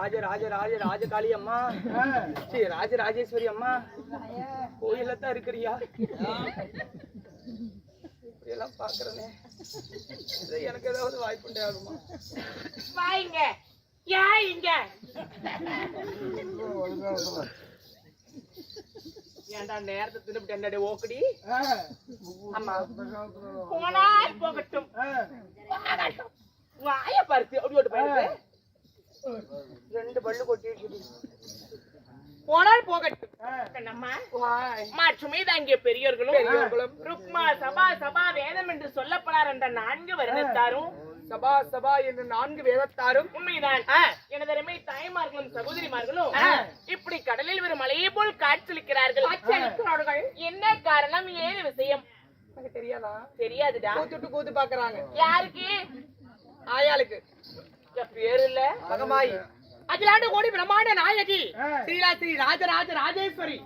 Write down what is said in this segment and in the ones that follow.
ராஜ ராஜ ராஜ ராஜ ராஜகாளி அம்மா. ஸ்ரீ ராஜ ராஜேஸ்வரி அம்மா. கோயில்ல தான் இருக்கிறியா? எல்லாம் பாக்குறேனே இது எனக்கு ஏதாவது வாய்ப்புண்டே ஆகுமா வாங்க. யா இங்க. ஏன்டா நேரத்தை தின்னுபிட்டு என்னடி ஓக்கடி? ஆமா போனால் போகட்டும். போகட்டும். வாய பருத்து அப்படி ஓட்டு போயிருக்கு. ரெண்டு பல்லு கொட்டி இருக்குது போனால் போகட்டும். அங்கே பெரியோர்களும் பெரியோர்களும். ருக்மா சபா சபா வேதம் என்று சொல்லப்படார் என்ற நான்கு வருடத்தாரும் சபா சபா என்று நான்கு வேதத்தாரும். உண்மைதான். எனது அருமை தாய்மார்களும் சகோதரிமார்களும். இப்படி கடலில் ஒரு மலையை போல் காட்சியளிக்கிறார்கள். என்ன காரணம்? ஏது விஷயம்? எனக்கு தெரியாதா? தெரியாதுடா. கூத்துட்டு கூத்து பாக்குறாங்க யாருக்கு? ஆயாளுக்கு. பேரு இல்ல மகமாயி அகிலாண்டு கோடி பிரம்மாண்ட நாயகி. ஸ்ரீலா ஸ்ரீ ராஜராஜ ராஜேஸ்வரி.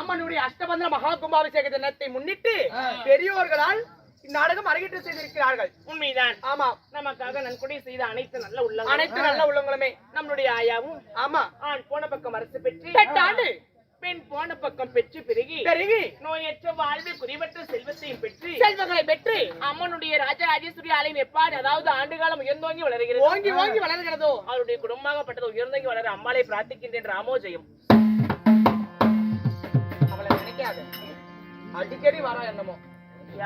அம்மனுடைய அஷ்டபந்தன மகா கும்பாபிஷேக தினத்தை முன்னிட்டு பெரியோர்களால் இந்நாடகம் அரங்கேற்றம் செய்திருக்கிறார்கள். உண்மைதான். ஆமா. நமக்காக நன்கொடை செய்த அனைத்து நல்ல உள்ளங்கள் அனைத்து நல்ல உள்ளங்களுமே. நம்மளுடைய ஆயாவும் ஆமா. ஆண் போன பக்கம் அரசு பெற்று பெற்றாண்டு பெண் போன பக்கம் பெற்று பெருகி பெருகி நோயற்ற வாழ்வில் குறைவற்ற செல்வத்தையும் பெற்று செல்வங்களை பெற்று அம்மனுடைய ராஜராஜேஸ்வரி ஆலயம் எப்பாடு அதாவது ஆண்டு காலம் உயர்ந்தோங்கி வளர்கிறது. ஓங்கி ஓங்கி வளர்கிறதோ? அவருடைய குடும்பமாகப்பட்டது உயர்ந்தோங்கி வளர அம்மாளை பிரார்த்திக்கின்றேன் ராமோஜயம். அவளை நினைக்காத. அடிக்கடி வரா என்னமோ?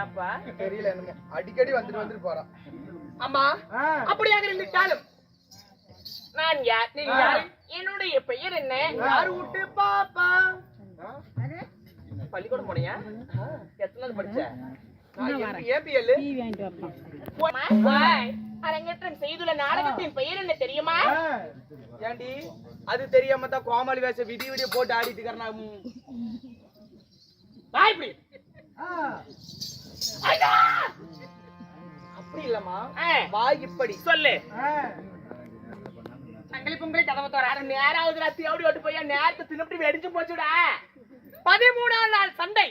ஏப்பா? தெரியல என்னமோ. அடிக்கடி வந்துட்டு வந்துட்டு போறா. அம்மா அப்படியாக இருந்துட்டாலும் நான் யார்? நீ யாரு? என்னுடைய பெயர் என்ன? யாரு விட்டு பாப்பா? பள்ளிக்கூடம் போனியா? எத்தனாவது படிச்ச. அரங்கேற்றம் செய்துள்ள நாடகத்தின் பெயர் என்ன தெரியுமா? ஏண்டி? அது தெரியாம தான் கோமாளி வேஷ விடி விடிய போட்டு ஆடிட்டு இப்படி! அப்படி இல்லம்மா. வாய் இப்படி. சொல்லு. சங்கிலி பொங்கலை கதவை அரை நேராவது ராத்திரி ஓடி ஓட்டு போய் நேரத்தை தின்னுட்டு வெடிச்சு போச்சுடா. பதிமூணாம் நாள் சண்டை.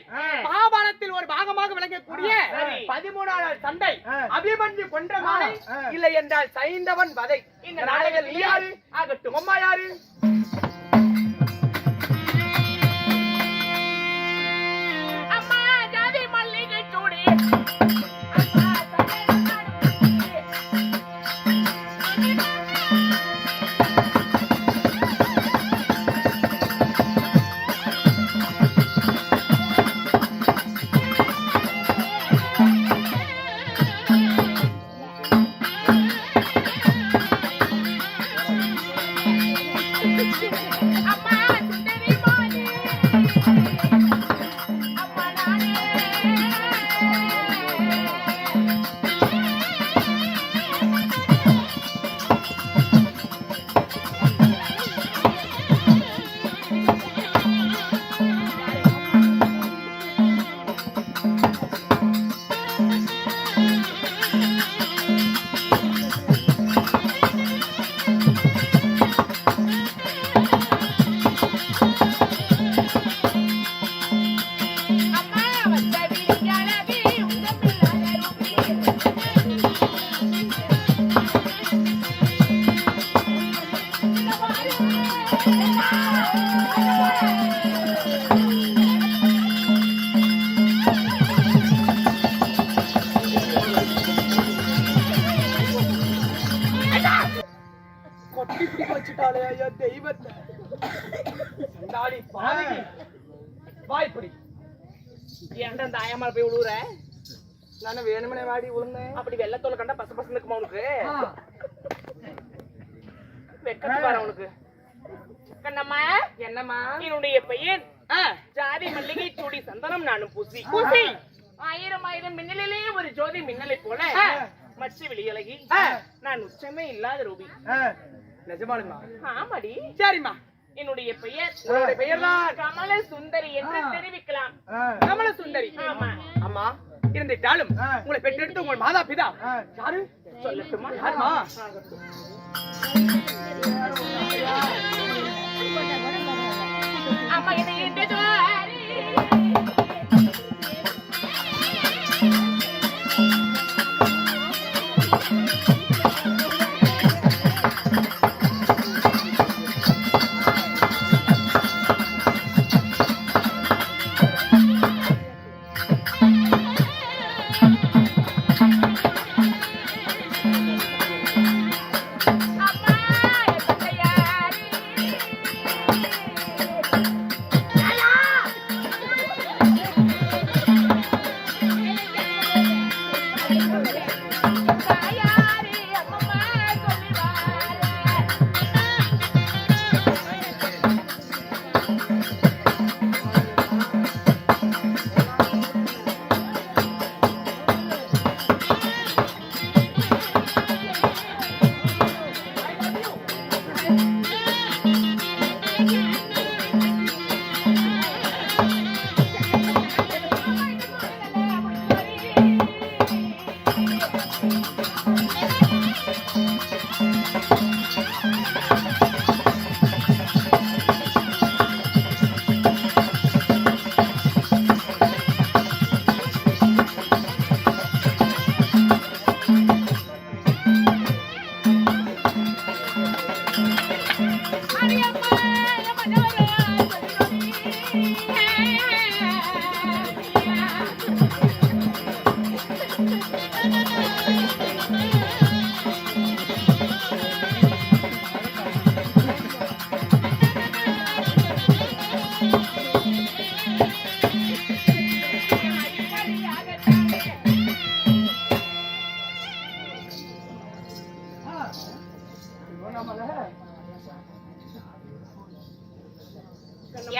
மகாபாரத்தில் ஒரு பாகமாக விளங்கக்கூடிய. பதிமூணாம் நாள் சண்டை. அபிமன்யு கொன்ற மாலை. இல்லை என்றால் சைந்தவன் வதை. இந்த நாடகத்தில் யாரு? ஆகட்டும். அம்மா யாரு? ஏன்டா இந்த ஆயம்மாள் போய் விழுவுற நானே வேணுமனே வாடி விழுந்தேன் அப்படி வெள்ளத்தோல கண்டா பச பசங்க இருக்குமா உனக்கு? வெக்கத்து பாரு உனக்கு கண்ணம்மா. என்னம்மா? என்னுடைய பெயர் ஆ, ஜாதி மல்லிகை சூடி சந்தனம் நானும் பூசி. பூசி. ஆயிரம் ஆயிரம் மின்னலிலே ஒரு ஜோதி மின்னலை போல. மச்சி வெளியழகி. ஆ. நான் உச்சமே இல்லாத ரூபி. நிஜமாலுமா ஆமாடி. சரிம்மா. என்னுடைய பெயர் உன்னுடைய பெயர்தான் கமல சுந்தரி என்று தெரிவிக்கலாம். கமல சுந்தரி ஆமா. அம்மா இருந்துட்டாலும் உங்களை பெற்றெடுத்து உங்கள் மாதா பிதா யாரு? சொல்லட்டுமா? யாருமா? அம்மா என்னை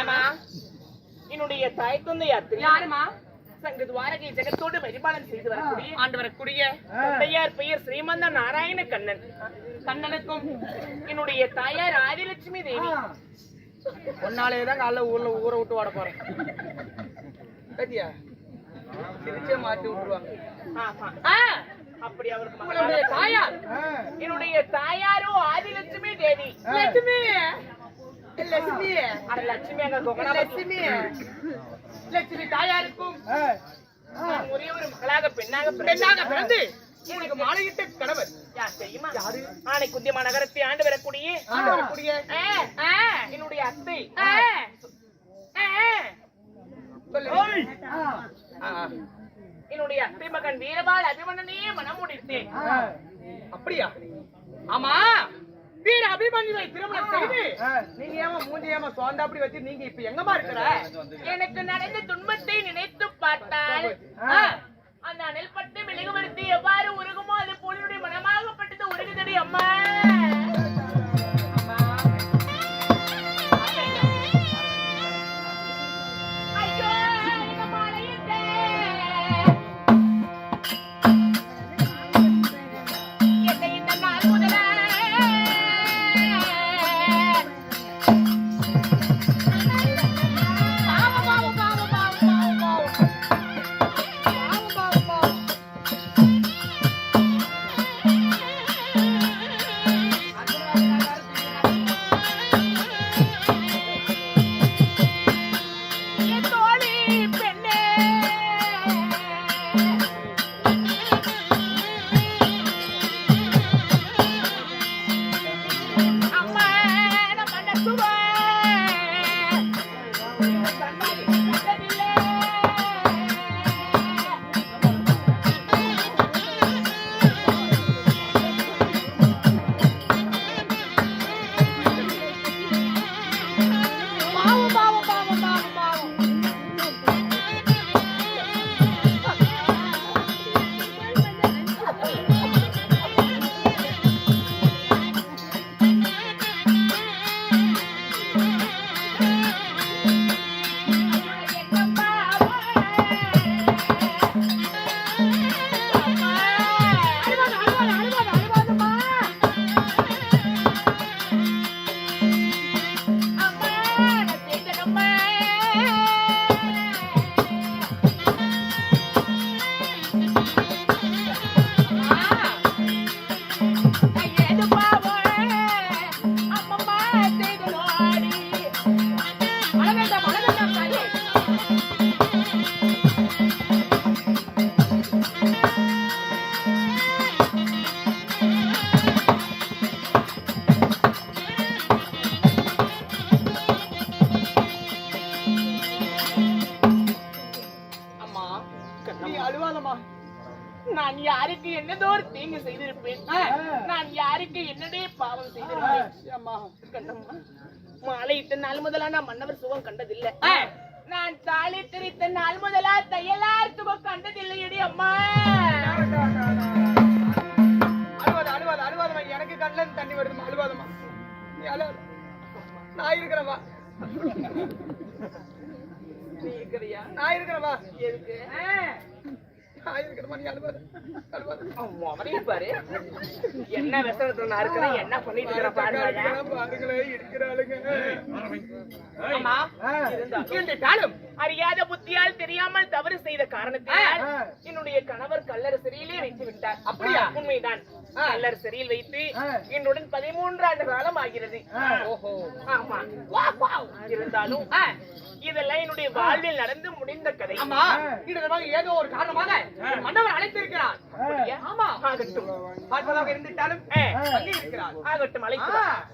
ஏமா என்னுடைய தாய் தந்தை யாத்திரை யாருமா சங்க துவாரகை ஜெகத்தோடு பரிபாலனம் செய்து வரக்கூடிய ஆண்டு வரக்கூடிய தந்தையார் பெயர் ஸ்ரீமந்த நாராயண கண்ணன். கண்ணனுக்கும் என்னுடைய தாயார் ஆதிலட்சுமி தேவி. ஒன்னாலே தான் காலைல ஊர்ல ஊரை விட்டு ஓட போறேன். சரியா சிரிச்சே மாட்டி விட்டுருவாங்க. அப்படி அவருக்கு தாயார். என்னுடைய தாயாரும் ஆதிலட்சுமி தேவி. லட்சுமி! லட்சுமி. அட லட்சுமி அங்க கொகனாபத்தி லட்சுமி. லட்சுமி தாயாருக்கும் நான் ஒரே ஒரு மகளாக பெண்ணாக பெண்ணாக பிறந்து உங்களுக்கு மாலையிட்ட கணவர். யார் தெரியுமா? யாரு? ஆனை குந்தியமா நகரத்தை ஆண்டு வரக்கூடிய ஆண்டு வரக்கூடிய ஆ, ஆ, என்னுடைய அத்தை. என்னுடைய அத்தை மகன் வீரபால் அபிமன்னனையே மனம் முடித்தேன். அப்படியா? ஆமா. வீர அபிமன்யுவை திருமணம் செய்து நீங்க ஏமா மூஞ்சி ஏமா சோந்தா அப்படி வச்சு நீங்க இப்ப எங்கம்மா இருக்கிற? எனக்கு நடந்த துன்பத்தை நினைத்து பார்த்தால். அந்த அனல் பட்டு மெழுகுவர்த்தி எவ்வாறு உருகுமோ அது போலினுடைய மனமாகப்பட்டது உருகுதடி அம்மா. நாள் முதலா நான் மன்னவர் சுகம் கண்டதில்லை. நான் தாலி திரித்த நாள் முதலா தையலார் சுகம் கண்டதில்லையடி அம்மா. அழுவாத அழுவாத அழுவாதம்மா எனக்கு கண்ணுல தண்ணி வருதுமா அழுவாதம்மா நீ அழுவாத. நான் இருக்கிறவா நீ இருக்கிறியா? நான் இருக்கிறவா எதுக்கு? என்ன விசனத்துல நான் இருக்கிறேன் என்ன பண்ணிட்டு இருக்கிற பாருங்க அறியாத புத்தியால் தெரியாமல் தவறு செய்த காரணத்தினால். என்னுடைய கணவர் கல்லர் சிறையிலே வைத்து விட்டார் அப்படியா? உண்மைதான் ஆ. கல்லர் சிறையில் வைத்து. என்னுடன் பதிமூன்று ஆண்டு காலம் ஆகிறது ஓஹோ ஆமா. இருந்தாலும். இதெல்லாம் என்னுடைய வாழ்வில் நடந்து முடிந்த கதை. ஆமா. ஏதோ ஒரு காரணமாக மன்னவர் அழைத்திருக்கிறார்? ஆமா. ஆகட்டும். பார்ப்பதாக இருந்துட்டாலும். அங்கே இருக்கிறார் ஆகட்டும். ஆ.